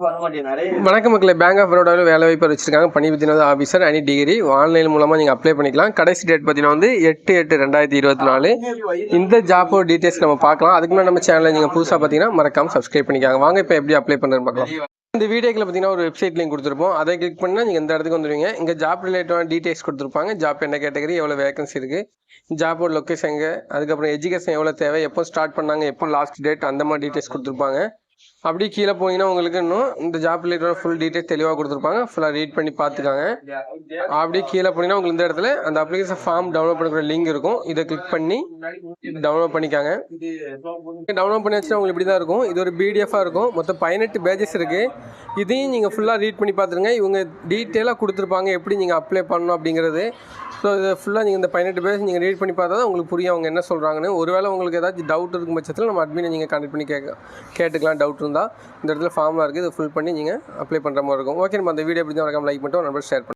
வணக்கம் மக்களை bank of பரோடாவில் வேலை வாய்ப்பு வச்சிருக்காங்க பணி பற்றினது ஆஃபீஸர் அனி டிகிரி ஆன்லைன் மூலமாக நீங்கள் அப்ளை பண்ணிக்கலாம். கடைசி டேட் பார்த்தீங்கன்னா வந்து எட்டு எட்டு ரெண்டாயிரத்தி இருபத்தி நாலு. இந்த ஜாப்போட டீட்டெயில்ஸ் நம்ம பார்க்கலாம். அதுக்கு முன்னாடி நம்ம சேனலில் நீங்கள் புதுசாக பார்த்தீங்கன்னா மறக்காமல் சப்ஸ்கிரைப் பண்ணிக்காங்க. வாங்க இப்போ எப்படி அப்ளை பண்ணுறேன்னு பார்க்கலாம். இந்த வீடியோக்கில் பார்த்தீங்கன்னா ஒரு வெப்சைட் லிங்க் கொடுத்துருப்போம். அதை கிளிக் பண்ணால் நீங்கள் இந்த இடத்துக்கு வந்துடுவீங்க இங்கே ஜாப் ரிலேட்டடான டீட்டெயில்ஸ் கொடுத்துருப்பாங்க. ஜாப் என்ன கேட்டகரி எவ்வளோ வேகன்சி இருக்குது ஜாப்போட லொக்கேஷன் எங்கே அதுக்கப்புறம் எஜுகேஷன் எவ்வளோ தேவை எப்போ ஸ்டார்ட் பண்ணாங்க எப்போ லாஸ்ட் டேட் அந்த மாதிரி டீட்டெயில்ஸ் கொடுத்துருப்பாங்க. அப்படி கீழே போனீங்கன்னா உங்களுக்கு இன்னும் இந்த ஜாப் ரிலேட்டட் ஃபுல் டீட்டெயில் தெளிவாக கொடுத்துருப்பாங்க. ஃபுல்லாக ரீட் பண்ணி பார்த்துக்காங்க. அப்படி கீழே போனீங்கன்னா உங்களுக்கு இந்த இடத்துல அந்த அப்ளிகேஷன் ஃபார்ம் டவுன்லோட் பண்ணிக்கிற லிங்க் இருக்கும். இதை கிளிக் பண்ணி டவுன்லோட் பண்ணிக்காங்க. டவுன்லோட் பண்ணி வச்சுட்டு உங்களுக்கு இப்படி தான் இருக்கும். இது ஒரு பிடிஎஃபாக இருக்கும். மொத்தம் பதினெட்டு பேஜஸ் இருக்குது இதையும் நீங்கள் ஃபுல்லாக ரீட் பண்ணி பார்த்துருங்க. இவங்க டீட்டெயிலாக கொடுத்துருப்பாங்க. எப்படி நீங்கள் அப்ளை பண்ணணும் அப்படிங்கிறது. ஸோ இதை ஃபுல்லாக நீங்கள் இந்த பதினெட்டு பேர் நீங்கள் ரீட் பண்ணி பார்த்தா தான் உங்களுக்கு புரியும் அவங்க என்ன சொல்கிறாங்கன்னு ஒருவேளை உங்களுக்கு ஏதாச்சும் டவுட் இருக்கும் பட்சத்தில் நம்ம அட்மினை நீங்கள் கான்டெக்ட் பண்ணி கேட்க கேட்டுக்கலாம். டவுட் இருந்தால் இந்த இடத்துல ஃபார்ம்லாம் இருக்குது இதை ஃபில் பண்ணி நீங்கள் அப்ளை பண்ணுற மாதிரி இருக்கும். ஓகே நம்ம அந்த வீடியோ எப்படி தான் லைக் பண்ணிட்டு நம்பர் ஷேர் பண்ணுங்கள்